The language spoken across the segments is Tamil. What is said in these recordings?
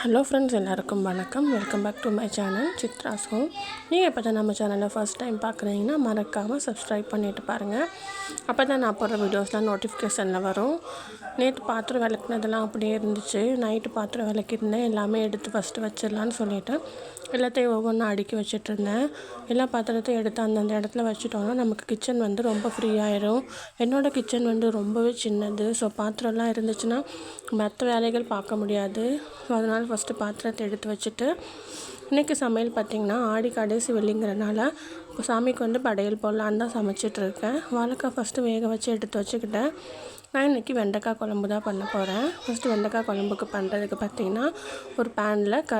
ஹலோ ஃப்ரெண்ட்ஸ் எல்லாருக்கும் வணக்கம். Welcome back to my channel Chitra's home நீங்கள் இப்போ தான் நம்ம சேனலை ஃபஸ்ட் டைம் பார்க்குறீங்கன்னா மறக்காமல் சப்ஸ்கிரைப் பண்ணிட்டு பாருங்கள் அப்போ தான் நான் போடுற வீடியோஸ்லாம் நோட்டிஃபிகேஷனில் வரும். நேற்று பாத்திரம் விளக்குனதெல்லாம் அப்படியே இருந்துச்சு. நைட்டு பாத்திரம் விளக்கிருந்தேன் எல்லாமே எடுத்து ஃபஸ்ட்டு வச்சிடலான்னு சொல்லிவிட்டு எல்லாத்தையும் ஒவ்வொன்றா அடுக்கி வச்சுட்டு இருந்தேன் எல்லா பாத்திரத்தையும் எடுத்து அந்தந்த இடத்துல வச்சுட்டோம்னா நமக்கு கிச்சன் வந்து ரொம்ப ஃப்ரீ என்னோடய கிச்சன் வந்து ரொம்பவே சின்னது. ஸோ பாத்திரம்லாம் இருந்துச்சுன்னா மற்ற வேலைகள் பார்க்க முடியாது. ஸோ அதனால் ஃபஸ்ட்டு பாத்திரத்தை எடுத்து வச்சுட்டு இன்றைக்கி சமையல் பார்த்திங்கன்னா ஆடி கடைசி வெள்ளிங்கிறனால இப்போ சாமிக்கு வந்து படையல் போடலான்னு தான் சமைச்சிட்ருக்கேன் வாழைக்காய் ஃபஸ்ட்டு வேக வச்சு எடுத்து வச்சுக்கிட்டேன். நான் இன்றைக்கி வெண்டைக்காய் குழம்பு தான் பண்ண போகிறேன் ஃபஸ்ட்டு வெண்டைக்காய் குழம்புக்கு பண்ணுறதுக்கு பார்த்திங்கன்னா ஒரு பேனில் க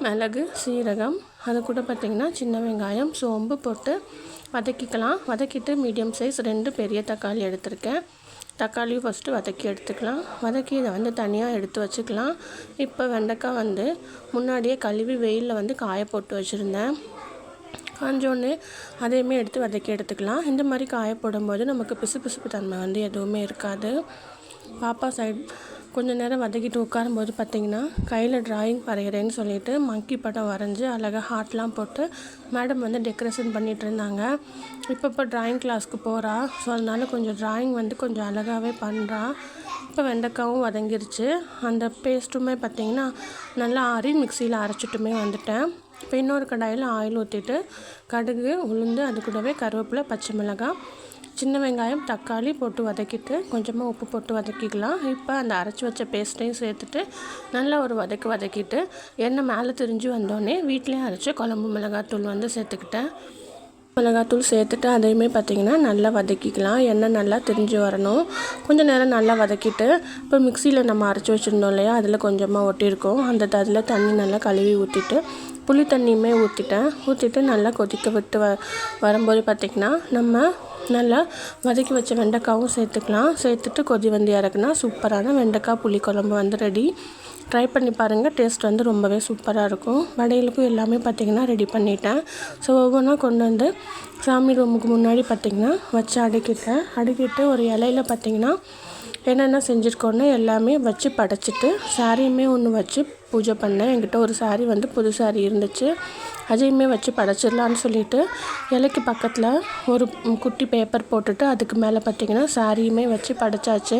மிளகு சீரகம் அது கூட பார்த்திங்கன்னா சின்ன வெங்காயம் சோம்பு போட்டு வதக்கிக்கலாம். வதக்கிட்டு மீடியம் சைஸ் ரெண்டு பெரிய தக்காளி எடுத்திருக்கேன். தக்காளியும் ஃபஸ்ட்டு வதக்கி எடுத்துக்கலாம். வதக்கி இதை வந்து தனியாக எடுத்து வச்சுக்கலாம். இப்போ வெண்டைக்காய் வந்து முன்னாடியே கழுவி வெயிலில் வந்து காய போட்டு வச்சுருந்தேன். காஞ்சோடனே அதையுமே எடுத்து வதக்கி எடுத்துக்கலாம். இந்த மாதிரி காய போடும்போது நமக்கு பிசு பிசுப்பு தன்மை வந்து எதுவுமே இருக்காது. பாப்பா சைட் கொஞ்சம் நேரம் வதக்கிட்டு உட்காரும்போது பார்த்திங்கன்னா கையில் ட்ராயிங் வரைகிறேன்னு சொல்லிட்டு மங்கி படம் வரைஞ்சி அழகாக ஹார்ட்லாம் போட்டு மேடம் வந்து டெக்கரேஷன் பண்ணிகிட்டு இருந்தாங்க. இப்போ இப்போ ட்ராயிங் கிளாஸ்க்கு போகிறா ஸோ அதனால கொஞ்சம் ட்ராயிங் வந்து கொஞ்சம் அழகாகவே பண்ணுறா இப்போ வெண்டைக்காவும் வதங்கிருச்சு. அந்த பேஸ்ட்டுமே பார்த்திங்கன்னா நல்லா ஆறி மிக்சியில் அரைச்சிட்டுமே வந்துட்டேன். இப்போ இன்னொரு கடாயில் ஆயில் ஊற்றிட்டு கடுகு உளுந்து அது கூடவே கருவேப்பிலை பச்சை மிளகாய் சின்ன வெங்காயம் தக்காளி போட்டு வதக்கிட்டு கொஞ்சமாக உப்பு போட்டு வதக்கிக்கலாம். இப்போ அந்த அரைச்சி வச்ச பேஸ்ட்டையும் சேர்த்துட்டு நல்லா ஒரு வதக்கி வதக்கிட்டு எண்ணெய் மேலே திரிஞ்சு வந்தோடனே வீட்டிலே அரைச்சி குழம்பு மிளகாத்தூள் வந்து சேர்த்துக்கிட்டேன். மிளகாத்தூள் சேர்த்துட்டு அதையுமே பார்த்திங்கன்னா நல்லா வதக்கிக்கலாம். எண்ணெய் நல்லா திரிஞ்சு வரணும். கொஞ்சம் நேரம் நல்லா வதக்கிட்டு இப்போ மிக்சியில் நம்ம அரைச்சி வச்சுருந்தோம் இல்லையா அதில் கொஞ்சமாக ஒட்டியிருக்கோம். அந்த அதில் தண்ணி நல்லா கழுவி ஊற்றிட்டு புளி தண்ணியுமே ஊற்றிட்டேன் ஊற்றிட்டு நல்லா கொதிக்க விட்டு வ வரும்போது பார்த்திங்கன்னா நம்ம நல்லா வதக்கி வச்ச வெண்டைக்காவும் சேர்த்துக்கலாம். சேர்த்துட்டு கொதி வந்து இறக்குனா சூப்பரான வெண்டைக்காய் புளி குழம்பு வந்து ரெடி ட்ரை பண்ணி பாருங்கள் டேஸ்ட் வந்து ரொம்பவே சூப்பராக இருக்கும். வடைகளுக்கும் எல்லாமே பார்த்திங்கன்னா ரெடி பண்ணிட்டேன். ஸோ ஒவ்வொன்றா கொண்டு வந்து சாமி ரூமுக்கு முன்னாடி பார்த்திங்கன்னா வச்சு அடுக்கிட்டேன். அடுக்கிட்டு ஒரு இலையில பார்த்திங்கன்னா என்னென்ன செஞ்சுருக்கோன்னு எல்லாமே வச்சு படைச்சிட்டு சாரியுமே ஒன்று வச்சு பூஜை பண்ணேன். என்கிட்ட ஒரு சாரி வந்து புது சாரி இருந்துச்சு. அதையுமே வச்சு படைச்சிடலான்னு சொல்லிட்டு இலைக்கு பக்கத்தில் ஒரு குட்டி பேப்பர் போட்டுட்டு அதுக்கு மேலே பார்த்திங்கன்னா சாரியுமே வச்சு படைச்சாச்சு.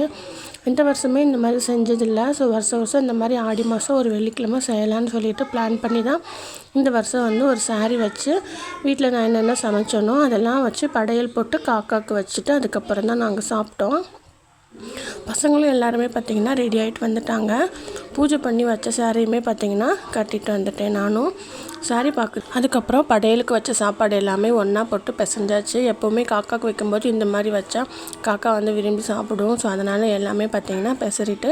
இந்த வருஷமே இந்த மாதிரி செஞ்சதில்லை. ஸோ வருஷம் வருஷம் இந்த மாதிரி ஆடி மாதம் ஒரு வெள்ளிக்கிழமை செய்யலான்னு சொல்லிட்டு பிளான் பண்ணி தான் இந்த வருஷம் வந்து ஒரு சாரி வச்சு வீட்டில் நான் என்னென்ன சமைச்சோனோ அதெல்லாம் வச்சு படையல் போட்டு காக்காவுக்கு வச்சுட்டு அதுக்கப்புறம் தான் நாங்கள் சாப்பிட்டோம். பசங்களும் எல்லாருமே பார்த்திங்கன்னா ரெடி ஆகிட்டு வந்துட்டாங்க. பூஜை பண்ணி வச்ச சாரியுமே பார்த்திங்கன்னா கட்டிட்டு வந்துட்டேன் நானும். சாரி பார்க்கு அதுக்கப்புறம் படையலுக்கு வச்ச சாப்பாடு எல்லாமே ஒன்றா போட்டு பிசைஞ்சாச்சு. எப்போவுமே காக்காவுக்கு வைக்கும்போது இந்த மாதிரி வச்சா காக்கா வந்து விரும்பி சாப்பிடும். ஸோ அதனால் எல்லாமே பார்த்திங்கன்னா பிசறிட்டு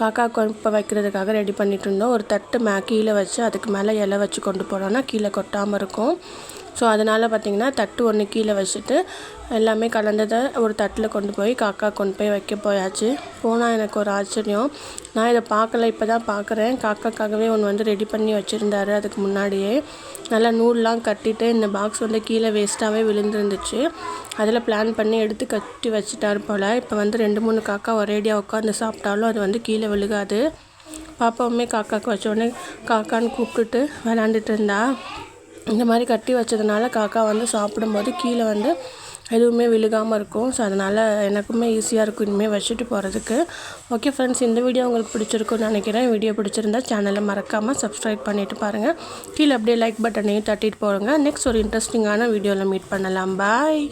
காக்காவுக்கு இப்போ வைக்கிறதுக்காக ரெடி பண்ணிட்டு இருந்தோம். ஒரு தட்டு மே கீழே வச்சு அதுக்கு மேலே இலை வச்சு கொண்டு போனோன்னா கீழே கொட்டாமல் இருக்கும். ஸோ அதனால் பார்த்திங்கன்னா தட்டு ஒன்று கீழே வச்சுட்டு எல்லாமே கலந்ததை ஒரு தட்டில் கொண்டு போய் காக்கா கொண்டு போய் வைக்க போயாச்சு. போனால் எனக்கு ஒரு ஆச்சரியம். நான் இதை பார்க்கல இப்போ தான் பார்க்குறேன். காக்காக்காகவே ஒன்று வந்து ரெடி பண்ணி வச்சுருந்தாரு அதுக்கு முன்னாடியே. நல்லா நூல்லாம் கட்டிட்டு இந்த பாக்ஸ் வந்து கீழே வேஸ்ட்டாகவே விழுந்துருந்துச்சு. அதில் பிளான் பண்ணி எடுத்து கட்டி வச்சுட்டார் போல். இப்போ வந்து ரெண்டு மூணு காக்கா ஒரேடியாக உட்காந்து சாப்பிட்டாலும் அது வந்து கீழே விழுகாது. பாப்பாவுமே காக்காவுக்கு வச்சோடனே காக்கான்னு கூப்பிட்டுட்டு விளாண்டுட்டு இருந்தா. இந்த மாதிரி கட்டி வச்சதுனால காக்கா வந்து சாப்பிடும்போது கீழே வந்து எதுவுமே விழுகாமல் இருக்கும். ஸோ அதனால் எனக்குமே ஈஸியாக இருக்கும். இனிமேல் வச்சுட்டு போகிறதுக்கு ஓகே ஃப்ரெண்ட்ஸ் இந்த வீடியோ உங்களுக்கு பிடிச்சிருக்குன்னு நினைக்கிறேன். வீடியோ பிடிச்சிருந்தா சேனலை மறக்காமல் சப்ஸ்கிரைப் பண்ணிவிட்டு பாருங்கள் கீழே அப்படியே லைக் பட்டனையும் தட்டிட்டு போடுங்க. நெக்ஸ்ட் ஒரு இன்ட்ரெஸ்டிங்கான வீடியோவில் மீட் பண்ணலாம். பாய்